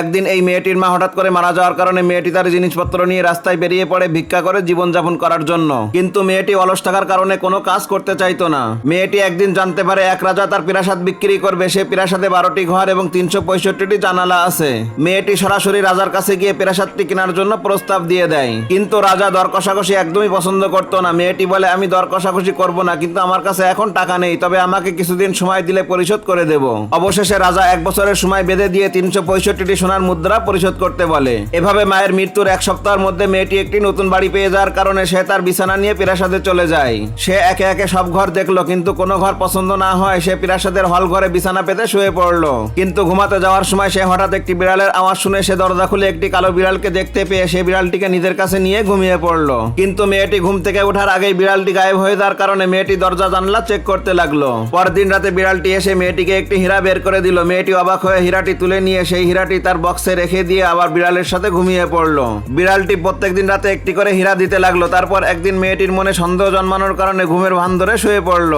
একদিন এই মেয়েটির মা হঠাৎ করে মারা যাওয়ার কারণে মেয়েটি তার জিনিসপত্র নিয়ে রাস্তায় বেরিয়ে পড়ে ভিক্ষা করে জীবনযাপন করার জন্য। কিন্তু মেয়েটি অলস থাকার কারণে কোনো কাজ করতে চাইতো না। মেয়েটি একদিন জানতে পারে এক রাজা তার প্রাসাদ বিক্রি করবে। সে প্রাসাদে বারোটি ঘর এবং তিনশো পঁয়ষট্টিটি জানালা আছে। মেয়েটি সরাসরি রাজার কাছে গিয়ে প্রাসাদটি কেনার জন্য প্রস্তাব দিয়ে দেয়। কিন্তু রাজা দর কষাকষি একদমই পছন্দ করতো না। মেয়েটি বলে, আমি দর কষাকষি করব না, কিন্তু আমার কাছে এখন টাকা নেই, তবে আমাকে কিছুদিন সময় দিলে পরিশোধ করে দেব। অবশেষে রাজা এক বছরের সময় বেঁধে দিয়ে তিনশো পঁয়ষট্টিটি সোনার মুদ্রা পরিশোধ করতে বলে। এভাবে মায়ের মৃত্যুর এক সপ্তাহের মধ্যে মেয়েটি একটি নতুন বাড়ি পেয়ে যাওয়ার কারণে সে তার বিছানা নিয়ে প্রাসাদে চলে যায়। সে একে একে সব ঘর দেখল, কিন্তু কোনো ঘর পছন্দ না হয় সে প্রাসাদের হল ঘরে বিছানা পেতে শুয়ে পড়ল। কিন্তু ঘুমাতে যাওয়ার সময় সে হঠাৎ একটি বিড়ালের আওয়াজ শুনে সে দরজা খুলে একটি কালো বিড়ালকে দেখতে পেয়ে সে বিড়ালটিকে নিজের কাছে নিয়ে ঘুমিয়ে পড়ল। কিন্তু মেয়েটি ঘুম থেকে ওঠার আগেই বিড়ালটি গায়েব হয়ে যাওয়ার কারণে মেয়েটি দরজা জানলা চেক করতে লাগল। পরদিন রাতে বিড়ালটি এসে মেয়েটিকে একটি হীরা বের করে দিল। মেয়েটি অবাক হয়ে হীরাটি তুলে নিয়ে সেই হীরাটি তার বক্সে রেখে দিয়ে আবার বিড়ালের সাথে ঘুমিয়ে পড়ল। বিড়ালটি প্রত্যেকদিন রাতে একটি করে হীরা দিতে লাগল, তারপর একদিন মেয়েটির মনে সন্দেহ জন্মানোর কারণে ঘুমের ভান ধরে শুয়ে পড়ল।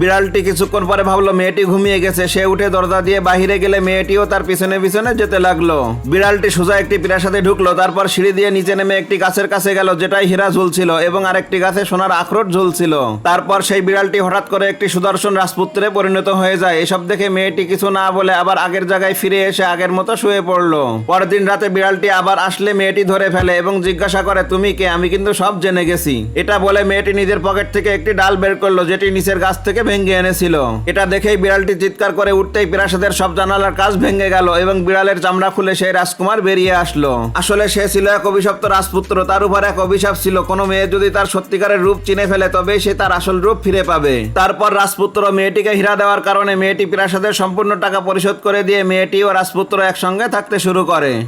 বিড়ালটি কিছুক্ষণ পরে ভাবলো, মেয়েটি ঘুমিয়ে গেছে। সে উঠে দরজা দিয়ে বাহিরে গেলে মেয়েটিও তার পিছনে পিছনে যেতে লাগল। বিড়ালটি সোজা একটি প্রাসাদে ঢুকলো, তারপর সিঁড়ি দিয়ে নিচে নেমে একটি গাছের কাছে গেল যেটাই হীরা ঝুলছিল, এবং আরেকটি গাছে সোনার আখরোট ঝুলছিল। তারপর সেই বিড়ালটি হঠাৎ করে একটি সুদর্শন রাজপুত্রে পরিণত হয়ে যায়। এসব দেখে মেয়েটি কিছু না বলে আবার আগের জায়গায় ফিরে এসে আগের মতো শুয়ে পড়ল। পরদিন রাতে বিড়ালটি আবার আসলে মেয়েটি ধরে ফেলে এবং জিজ্ঞাসা করে, তুমি কে? আমি কিন্তু সব জেনে গেছি। এটা বলে মেয়েটি নিজের পকেট থেকে একটি ডাল বের করল, যেটি নিচের গাছ থেকে ভেঙে এনেছিল। এটা দেখেই বিড়ালটি চিৎকার করে উঠতেই প্রাসাদের সব জানালার কাজ ভেঙে গেল এবং বিড়ালের চামড়া খুলে সেই রাজকুমার বেরিয়ে আসলো। আসলে সে ছিল এক অভিশপ্ত রাজপুত্র, তার উপর এক অভিশাপ ছিল। কোনো মেয়ে যদি তার সত্যিকারের রূপ চিনে ফেলে, তবেই সে তার আসল রূপ ফিরে পাবে। তারপর রাজপুত্র মেয়েটিকে হীরা দেওয়ার কারণে মেয়েটি প্রাসাদের সম্পূর্ণ টাকা পরিশোধ করে দিয়ে মেয়েটি ও রাজপুত্র একসঙ্গে থাকতে শুরু করে।